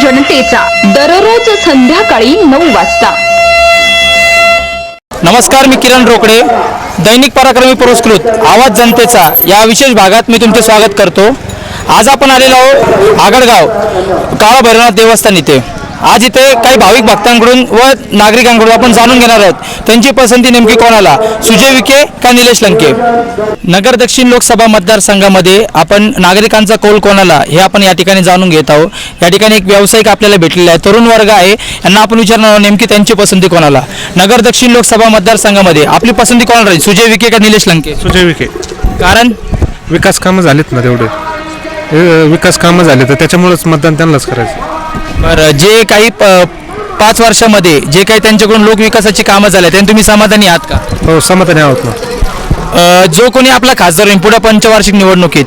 जनतेचा दररोज संध्याकाळी नऊ वाजता. नमस्कार मी किरण रोकडे दैनिक पराक्रमी पुरस्कृत आवाज जनतेचा या विशेष भागात मी तुमचे स्वागत करतो. आज आपण आलेलो आहोत आगडगाव काळा भैरवनाथ देवस्थान इथे. आज इथे काही भाविक भक्तांकडून व नागरिकांकडून आपण जाणून घेणार आहोत. त्यांची पसंती नेमकी कोणाला? सुजय विखे का निलेश लंके? नगर दक्षिण लोकसभा मतदारसंघामध्ये आपण नागरिकांचा कौल कोणाला हे आपण या ठिकाणी जाणून घेत आहोत. या ठिकाणी एक व्यावसायिक आपल्याला भेटलेला आहे. तरुण वर्ग आहे. यांना आपण विचारणार आहोत नेमकी त्यांची पसंती कोणाला? नगर दक्षिण लोकसभा मतदारसंघामध्ये आपली पसंती कोणाला राहील? सुजय विखे का निलेश लंके? सुजय विखे. कारण? विकास कामं झालीत ना तेवढे. हे विकास कामं झाले तर त्याच्यामुळेच मतदान त्यांनाच करायचं. बरं जे काही प- पाच वर्षामध्ये जे काही त्यांच्याकडून लोकविकासाची कामं झाले त्यांनी तुम्ही समाधानी आहात का? हो समाधानी आहोत ना. अ, जो कोणी आपला खासदार होईल पुढे पंचवार्षिक निवडणुकीत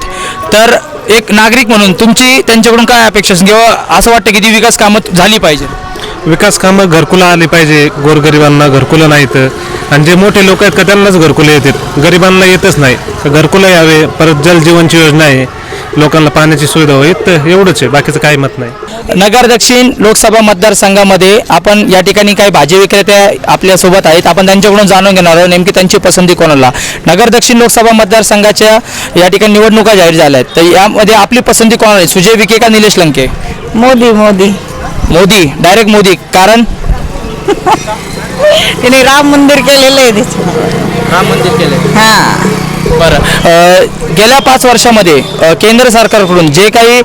तर एक नागरिक म्हणून तुमची त्यांच्याकडून काय अपेक्षा असेल? किंवा असं वाटतं की ती विकास कामं झाली पाहिजे? विकास कामं घरकुलं आली पाहिजे गोरगरिबांना घरकुलं नाहीत. आणि जे मोठे लोक आहेत का त्यांनाच घरकुलं येतात गरिबांना येतच नाही. तर घरकुलं यावे परत जलजीवनची योजना आहे. लोकांना पाण्याची सुविधा होईल तर एवढंच आहे बाकीचं काही मत नाही. नगर दक्षिण लोकसभा मतदारसंघामध्ये आपण या ठिकाणी काही भाजी विक्रेते आपल्यासोबत आहेत. आपण त्यांच्याकडून जाणून घेणार आहोत नेमकी त्यांची पसंती कोणाला. नगर दक्षिण लोकसभा मतदारसंघाच्या या ठिकाणी निवडणुका जाहीर झाल्या आहेत तर यामध्ये आपली पसंती कोणाला आहे? सुजय विखे का निलेश लंके? मोदी मोदी. मोदी डायरेक्ट मोदी. कारण? त्याने राम मंदिर केलेलं आहे राम मंदिर केले हा. बरं. गेल्या पाच वर्षामध्ये केंद्र सरकारकडून जे काही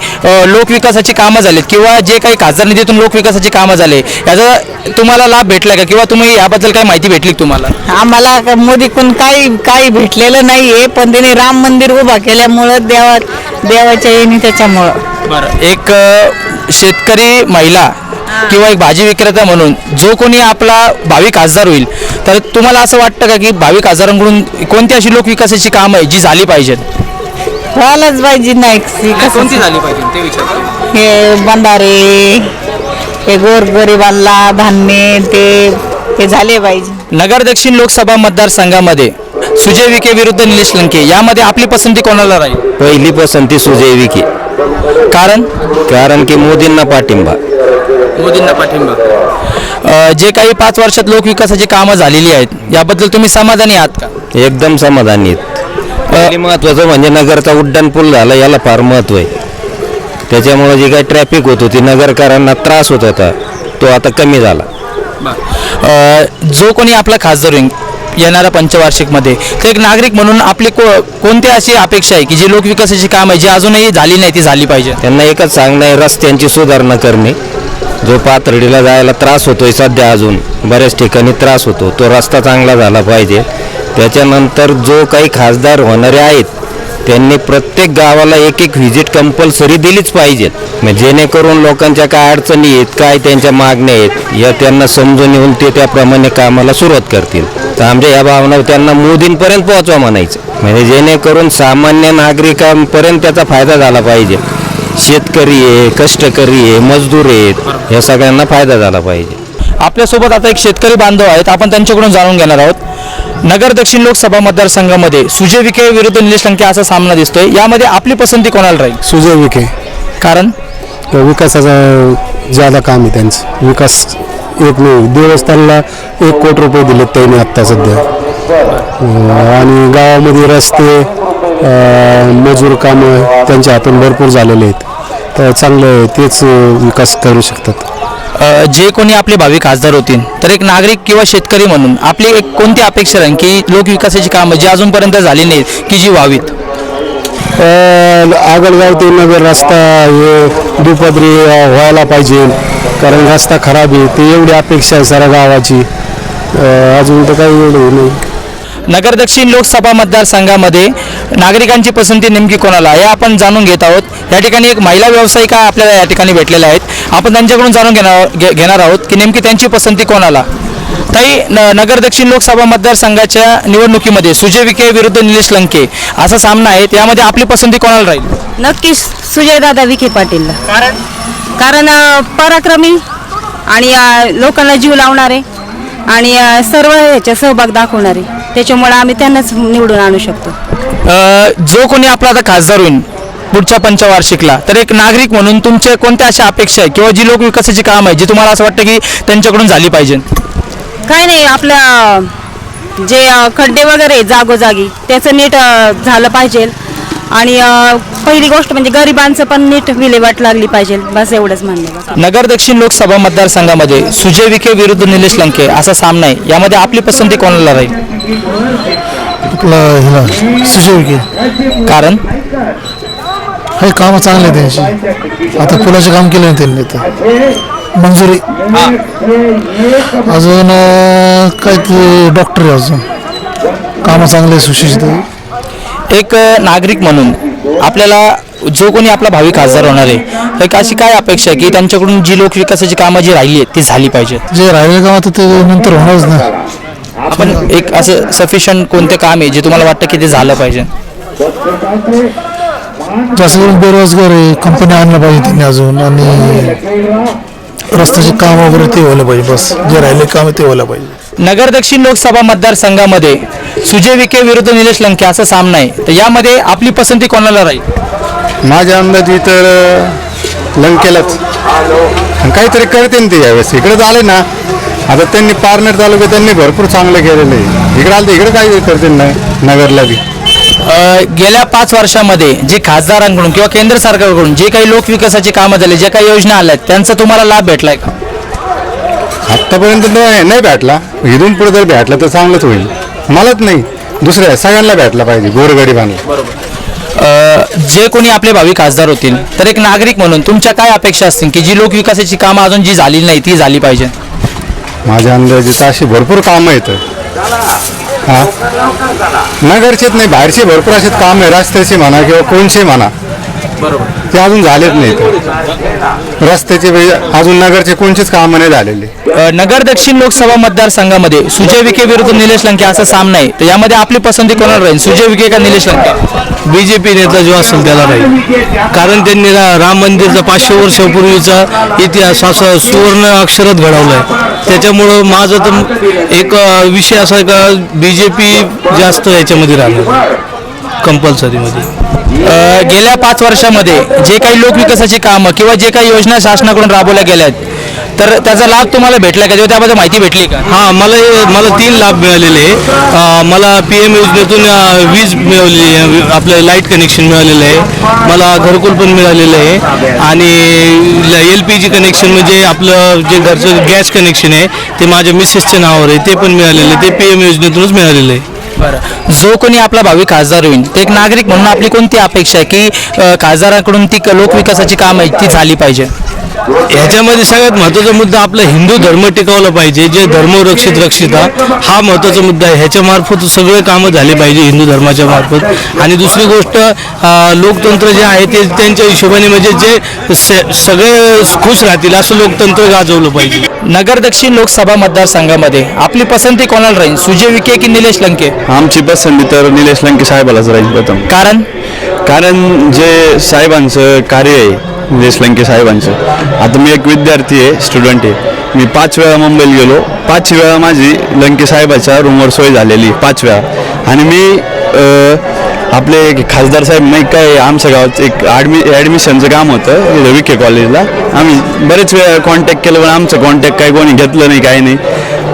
लोकविकासाची कामं झालीत किंवा जे काही खासदार निधीतून लोकविकासाची कामं झाले याचा तुम्हाला लाभ भेटला का? किंवा तुम्ही याबद्दल काही माहिती भेटली तुम्हाला? आम्हाला मोदीकडून काही काही भेटलेलं नाहीये पण त्याने राम मंदिर उभा केल्यामुळं देवा देवाच्या येणी त्याच्यामुळं. बरं एक शेतकरी महिला किंवा एक भाजी विक्रेता म्हणून जो कोणी आपला भावी खासदार होईल तर तुम्हाला असं वाटतं का की भावी खासदारांकडून कोणती अशी लोकविकासाची कामं आहे जी झाली पाहिजेत? व्हायलाच पाहिजे नाही कसं? झाली पाहिजे? ते विचार हे बंधारे हे गोरगरिबांना धान्य ते हे झाले पाहिजे. नगर दक्षिण लोकसभा मतदारसंघामध्ये सुजय विखे विरुद्ध निलेश लंके यामध्ये आपली पसंती कोणाला राहील? पहिली पसंती सुजय विखे. कारण? कारण की मोदींना पाठिंबा. मोदींना पाठिंबा. जे काही पाच वर्षात लोकविकासाची कामं झालेली आहेत याबद्दल तुम्ही समाधानी आहात का? एकदम समाधानी आहेत. पहिली महत्वाचं म्हणजे नगरचा उड्डाण पूल झाला याला फार महत्त्व आहे. त्याच्यामुळे जी काही ट्रॅफिक होत होती नगरकरांना त्रास होत होता तो आता कमी झाला. अ, जो कोणी आपला खासदार होईल येणाऱ्या पंचवार्षिकमध्ये तर एक नागरिक म्हणून आपली को कोणती अशी अपेक्षा आहे की जी लोकविकासाची काम आहे जी अजूनही झाली नाही ती झाली पाहिजे? त्यांना एकच सांगणं आहे रस्त्यांची सुधारणा करणे. जो पाथर्डीला जायला त्रास होतोय सध्या अजून बऱ्याच ठिकाणी त्रास होतो तो रस्ता चांगला झाला पाहिजे. त्याच्यानंतर जो काही खासदार होणारे आहेत त्यांनी प्रत्येक गावाला एक एक व्हिजिट कंपल्सरी दिलीच पाहिजेत. म्हणजे जेणेकरून लोकांच्या काय अडचणी आहेत काय त्यांच्या मागण्या आहेत या त्यांना समजून येऊन ते त्याप्रमाणे कामाला सुरुवात करतील. तर आमच्या या भावना त्यांना मोदींपर्यंत पोहोचवा म्हणायचं. म्हणजे जेणेकरून सामान्य नागरिकांपर्यंत त्याचा फायदा झाला पाहिजे. शेतकरी आहे कष्टकरी आहे मजदूर आहेत या सगळ्यांना फायदा झाला पाहिजे. आपल्यासोबत आता एक शेतकरी बांधव आहेत आपण त्यांच्याकडून जाणून घेणार आहोत. नगर दक्षिण लोकसभा मतदारसंघामध्ये सुजय विखे विरुद्ध निलेश लंके असा सामना दिसतोय. यामध्ये आपली पसंती कोणाला राहील? सुजय विखे. कारण? विकासाचा ज्यादा काम आहे त्यांचं. विकास एक नाही देवस्थानला एक कोटी रुपये दिलेत त्यांनी आत्ता सध्या. अं, आणि गावामध्ये रस्ते अं, मजूर कामं त्यांच्या हातून भरपूर झालेले आहेत. तर चांगलं आहे, तेच अं, विकास करू शकतात. जे कोणी आपले भावी खासदार होतील तर एक नागरिक किंवा शेतकरी म्हणून आपली एक कोणती अपेक्षा राहील की लोकविकासाची कामं जी अजूनपर्यंत झाली नाहीत की जी व्हावीत? आगळगाव ते नगर रस्ता हे दुपदरी व्हायला पाहिजे. कारण रस्ता खराब आहे ते एवढी अपेक्षा आहे साऱ्या गावाची. अजून तर काही एवढं नाही. नगर दक्षिण लोकसभा मतदारसंघामध्ये नागरिकांची पसंती नेमकी कोणाला हे आपण जाणून घेत आहोत. या ठिकाणी एक महिला व्यावसायिका आपल्याला या ठिकाणी भेटलेल्या आहेत. आपण त्यांच्याकडून जाणून घेणार घे- घेणार आहोत की नेमकी त्यांची पसंती कोणाला. ताई न नगर दक्षिण लोकसभा मतदारसंघाच्या निवडणुकीमध्ये सुजय विखे विरुद्ध निलेश लंके असा सामना आहे. त्यामध्ये आपली पसंती कोणाला राहील? नक्कीच सुजयदादा विखे पाटीलला कारण? कारण अ, पराक्रमी आणि अ, लोकांना जीव लावणारे आणि अ, सर्व ह्याच्या सहभाग दाखवणारे. त्याच्यामुळे आम्ही त्यांनाच निवडून आणू शकतो. अ, जो कोणी आपला आता खासदार होईल पुढच्या पंचवार्षिकला. तर एक नागरिक म्हणून तुमचे कोणत्या अशा अपेक्षा आहे किंवा जी लोक विकासाची काम आहे जी तुम्हाला असं वाटतं की त्यांच्याकडून झाली पाहिजे? काय नाही आपल्या जे अ, खड्डे वगैरे आहेत जागोजागी त्याचं नीट अ, झालं पाहिजे. आणि अ, पहिली गोष्ट म्हणजे गरिबांचं पण नीट विल्हेवाट लागली पाहिजे बस एवढंच म्हणणं आहे. नगर दक्षिण लोकसभा मतदारसंघामध्ये सुजय विखे विरुद्ध निलेश लंके असा सामना आहे. यामध्ये आपली पसंती कोणाला राहील? आपलं सुजय विखे. कारण? हे कामं चांगले आहेत त्यांची आता पुलाचे काम केले त्यांनी तर. मंजुरी. अजून काय ते डॉक्टर आहे अजून. कामं चांगले आहे, सुशिक्षित. आहे. एक नागरिक म्हणून आपल्याला जो कोणी आपला भावी खासदार होणार आहे एक अशी काय अपेक्षा आहे की त्यांच्याकडून जी लोक विकासाची कामं जी राहिली आहेत ती झाली पाहिजेत जे राहिले काम आता ते नंतर होणारच ना. आपण एक असं सफिशियंट कोणते काम आहे जे तुम्हाला वाटतं की ते झालं पाहिजे? जास्त करून बेरोजगार आहे कंपन्या आणल्या पाहिजे त्यांनी अजून आणि रस्त्याचे काम वगैरे ते व्हायला पाहिजे बस. जे राहिले काम आहे ते व्हायला पाहिजे. नगर दक्षिण लोकसभा मतदारसंघामध्ये सुजय विखे विरुद्ध निलेश लंके असा सामना आहे तर यामध्ये आपली पसंती कोणाला राहील? माझ्या अंदाजी तर लंकेलाच. आणि काहीतरी करते ना ते यावेळेस. इकडे आले ना आता त्यांनी पारनेर तालुक्यात त्यांनी भरपूर चांगलं केलेलं आहे. इकडे आलं तर इकडे काय करते ना नगरला बी. गेल्या पाच वर्षामध्ये जे खासदारांकडून किंवा केंद्र सरकारकडून जे काही लोक विकासाची कामं झाली ज्या काही योजना आल्या आहेत, त्यांचा तुम्हाला लाभ भेटलाय का? आत्तापर्यंत नाही नाही भेटला. इथून पुढे जर भेटला तर चांगलंच होईल. मलाच नाही. दुसऱ्या सगळ्यांना भेटला पाहिजे गोरगरिबांना. जे कोणी आपले भावी खासदार होतील तर एक नागरिक म्हणून तुमच्या काय अपेक्षा असतील की जी लोक विकासाची कामं अजून जी झाली नाही ती झाली पाहिजे? माझ्या अंदाजे तर अशी भरपूर कामं आहेत. हा? नगरचेच नाही बाहेरचे भरपूर असे काम आहे रस्त्याचे म्हणा किंवा कोणचे म्हणा. ते अजून झालेच नाहीत रस्त्याचे बी अजून नगरचे कोणचेच कामं नाही झालेले. नगर दक्षिण लोकसभा मतदारसंघामध्ये सुजय विखे विरुद्ध निलेश लंके असा सामना आहे तर यामध्ये आपली पसंती कोणाला राहील? सुजय विखे का Nilesh Lanke? B J P नेता जो असेल त्याला राहील. कारण त्यांनी राम मंदिरचा पाचशे वर्षापूर्वीचा इतिहास असा सुवर्ण अक्षरात घडवला आहे त्याच्यामुळं माझं तर एक विषय असा आहे का बी जे पी जास्त याच्यामध्ये राहणार. कंपल्सरीमध्ये. गेल्या पाच वर्षामध्ये जे काही लोकविकासाची कामं किंवा जे काही योजना शासनाकडून राबवल्या गेल्या आहेत तर त्याचा लाभ तुम्हाला भेटला का? किंवा त्याबद्दल माहिती भेटली का? हां मला मला तीन लाभ मिळालेले. अं, मला पी एम योजनेतून अं, वीज मिळवलेली आहे, आपलं लाइट कनेक्शन मिळालेलं आहे. मला घरकुल पण मिळालेलं आहे. आणि एल पी जी कनेक्शन म्हणजे आपलं जे घरचं गॅस कनेक्शन आहे ते माझ्या मिसेसच्या नावावर आहे ते पण मिळालेलं आहे ते पी एम योजनेतूनच मिळालेलं आहे. बरं. जो कोणी आपला भावी खासदार होईल ते एक नागरिक म्हणून आपली कोणती अपेक्षा आहे की अ, खासदाराकडून ती क- लोक कामं आहेत ती झाली पाहिजे? ह्याच्यामध्ये सगळ्यात महत्त्वाचा मुद्दा आपला हिंदू धर्म टिकवला पाहिजे जे धर्म रक्षित रक्षिता हा महत्त्वाचा मुद्दा आहे. ह्याच्या मार्फत सगळे कामं झाले पाहिजे हिंदू धर्माच्या मार्फत. आणि दुसरी गोष्ट लोकतंत्र जे आहे ते त्यांच्या हिशोबाने म्हणजे जे स- सगळे खुश राहतील असं लोकतंत्र गाजवलं पाहिजे. नगर दक्षिण लोकसभा मतदारसंघामध्ये आपली पसंती कोणाला राहील? सुजय विखे की निलेश लंके? आमची पसंती तर निलेश लंके साहेबालाच राहील प्रथम. कारण? कारण जे साहेबांचं कार्य आहे निलेश लंके साहेबांचं. आता मी एक विद्यार्थी आहे स्टुडंट आहे. मी पाच वेळा मुंबईला गेलो. पाच वेळा माझी लंके साहेबाच्या रूमवर सोय झालेली पाच वेळा. आणि मी अ, आपले खासदार साहेब नाही काय आमच्या गावात एक ॲडमि ॲडमिशनचं काम होतं इथं विखे कॉलेजला आम्ही बरेच वेळा कॉन्टॅक्ट केलं पण आमचं कॉन्टॅक्ट काही कोणी घेतलं नाही काही नाही.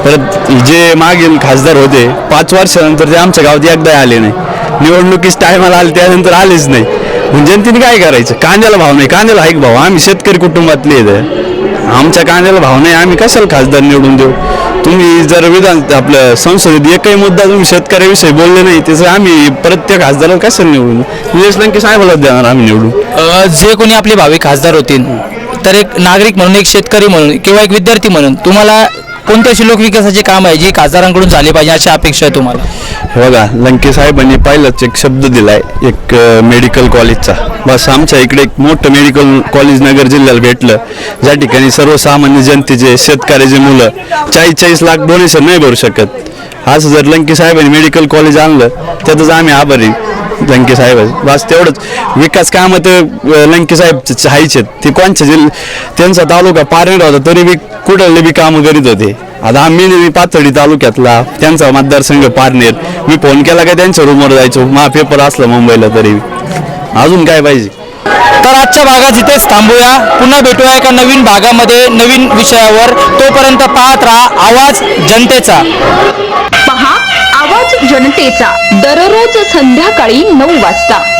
परत जे मागील खासदार होते पाच वर्षानंतर ते आमच्या गावात एकदा आले नाही. निवडणुकीच टायमाला आले त्यानंतर आलेच नाही. म्हणजे जनतेने काय करायचं? कांद्याला भाव नाही. कांद्याला एक भाव? आम्ही शेतकरी कुटुंबातले आहेत. आमच्या कांद्याला भाव नाही. आम्ही कशाला खासदार निवडून देऊ? तुम्ही जर विधान आपलं संसदेत एकही मुद्दा तुम्ही शेतकऱ्याविषयी बोलले नाही त्याचं आम्ही परत त्या खासदाराला कशाला निवडून निलेश लंके साहेबाला देणार आम्ही निवडून. जे कोणी आपले भावी खासदार होतील तर एक नागरिक म्हणून एक शेतकरी म्हणून किंवा एक विद्यार्थी म्हणून तुम्हाला कोणते अशी लोकविकासाची काम आहे जी खासदारांकडून झाली पाहिजे अशी अपेक्षा आहे तुम्हाला? हे बघा लंके साहेबांनी पाहिलंच एक शब्द दिलाय एक मेडिकल कॉलेजचा बस आमच्या इकडे एक मोठं मेडिकल कॉलेज नगर जिल्ह्याला भेटलं. ज्या ठिकाणी सर्वसामान्य जनतेचे शेतकऱ्याचे मुलं चाळीस चाळीस लाख डोनेशन नाही भरू शकत. असं जर लंके साहेबांनी मेडिकल कॉलेज आणलं त्यातच आम्ही आभारी. लंके साहेब बस तेवढंच. विकास कामं तर लंके साहेब आहेच आहेत. ते कोणच्या त्यांचा तालुका पारनेर होता तरी बी कुठले बी कामं करीत होते. आता आम्ही मी पाथर्डी तालुक्यातला त्यांचा मतदारसंघ पारनेर. मी फोन केला का त्यांच्या रूमवर जायचो. मा पेपर असला मुंबईला तरी. अजून काय पाहिजे? तर आजच्या भागात इथेच थांबूया. पुन्हा भेटूया एका नवीन भागामध्ये नवीन विषयावर. तोपर्यंत पाहत राहा आवाज जनतेचा. जनतेचा दररोज संध्याकाळी नऊ वाजता.